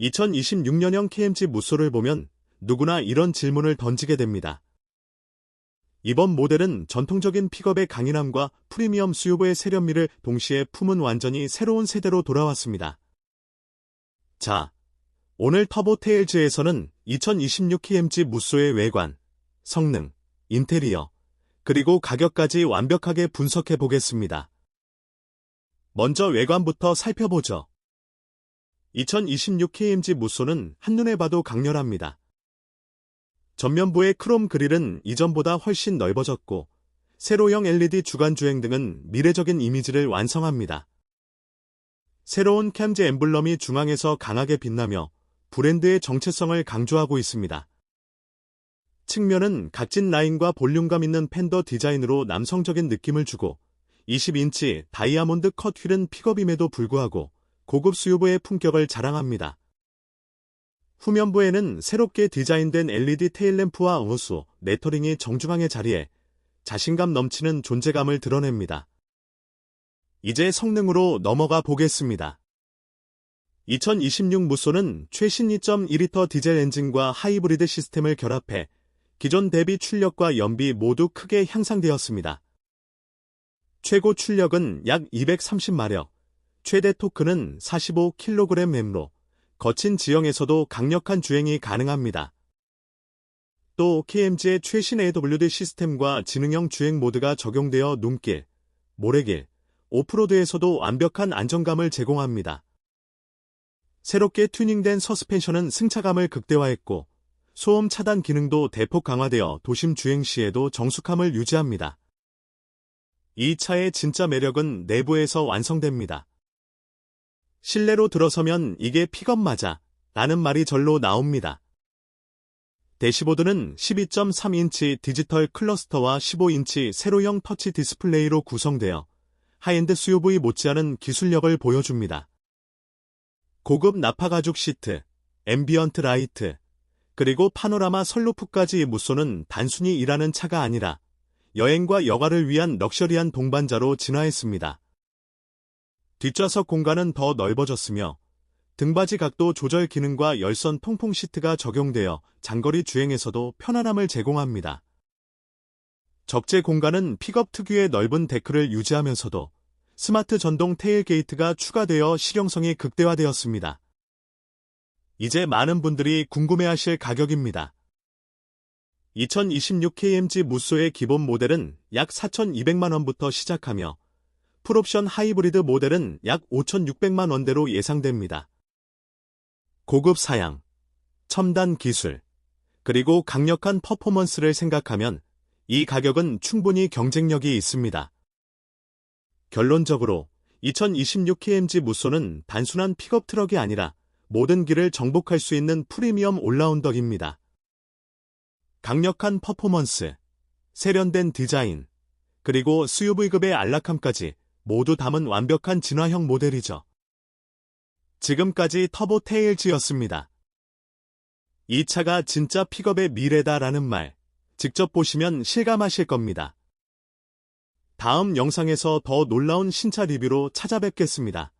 2026년형 KMG 무쏘를 보면 누구나 이런 질문을 던지게 됩니다. 이번 모델은 전통적인 픽업의 강인함과 프리미엄 수요보의 세련미를 동시에 품은 완전히 새로운 세대로 돌아왔습니다. 자, 오늘 터보 테일즈에서는 2026 KMG 무쏘의 외관, 성능, 인테리어, 그리고 가격까지 완벽하게 분석해 보겠습니다. 먼저 외관부터 살펴보죠. 2026 KMG 무쏘는 한눈에 봐도 강렬합니다. 전면부의 크롬 그릴은 이전보다 훨씬 넓어졌고 세로형 LED 주간 주행 등은 미래적인 이미지를 완성합니다. 새로운 캠즈 엠블럼이 중앙에서 강하게 빛나며 브랜드의 정체성을 강조하고 있습니다. 측면은 각진 라인과 볼륨감 있는 팬더 디자인으로 남성적인 느낌을 주고 20인치 다이아몬드 컷 휠은 픽업임에도 불구하고 고급 수요보의 품격을 자랑합니다. 후면부에는 새롭게 디자인된 LED 테일램프와 호수, 레터링이 정중앙의 자리에 자신감 넘치는 존재감을 드러냅니다. 이제 성능으로 넘어가 보겠습니다. 2026 무쏘는 최신 2.2리터 디젤 엔진과 하이브리드 시스템을 결합해 기존 대비 출력과 연비 모두 크게 향상되었습니다. 최고 출력은 약 230마력, 최대 토크는 45kg램로 거친 지형에서도 강력한 주행이 가능합니다. 또 KMG의 최신 AWD 시스템과 지능형 주행 모드가 적용되어 눈길, 모래길, 오프로드에서도 완벽한 안정감을 제공합니다. 새롭게 튜닝된 서스펜션은 승차감을 극대화했고 소음 차단 기능도 대폭 강화되어 도심 주행 시에도 정숙함을 유지합니다. 이 차의 진짜 매력은 내부에서 완성됩니다. 실내로 들어서면 이게 픽업 맞아 라는 말이 절로 나옵니다. 대시보드는 12.3인치 디지털 클러스터와 15인치 세로형 터치 디스플레이로 구성되어 하이엔드 수요부이 못지않은 기술력을 보여줍니다. 고급 나파 가죽 시트, 앰비언트 라이트, 그리고 파노라마 선루프까지 무쏘는 단순히 일하는 차가 아니라 여행과 여가를 위한 럭셔리한 동반자로 진화했습니다. 뒷좌석 공간은 더 넓어졌으며 등받이 각도 조절 기능과 열선 통풍 시트가 적용되어 장거리 주행에서도 편안함을 제공합니다. 적재 공간은 픽업 특유의 넓은 데크를 유지하면서도 스마트 전동 테일 게이트가 추가되어 실용성이 극대화되었습니다. 이제 많은 분들이 궁금해하실 가격입니다. 2026 KMG 무쏘의 기본 모델은 약 4,200만원부터 시작하며 풀옵션 하이브리드 모델은 약 5,600만 원대로 예상됩니다. 고급 사양, 첨단 기술, 그리고 강력한 퍼포먼스를 생각하면 이 가격은 충분히 경쟁력이 있습니다. 결론적으로 2026 KMG 무쏘는 단순한 픽업 트럭이 아니라 모든 길을 정복할 수 있는 프리미엄 올라운더입니다. 강력한 퍼포먼스, 세련된 디자인, 그리고 SUV급의 안락함까지 모두 담은 완벽한 진화형 모델이죠. 지금까지 터보 테일즈였습니다. 이 차가 진짜 픽업의 미래다라는 말, 직접 보시면 실감하실 겁니다. 다음 영상에서 더 놀라운 신차 리뷰로 찾아뵙겠습니다.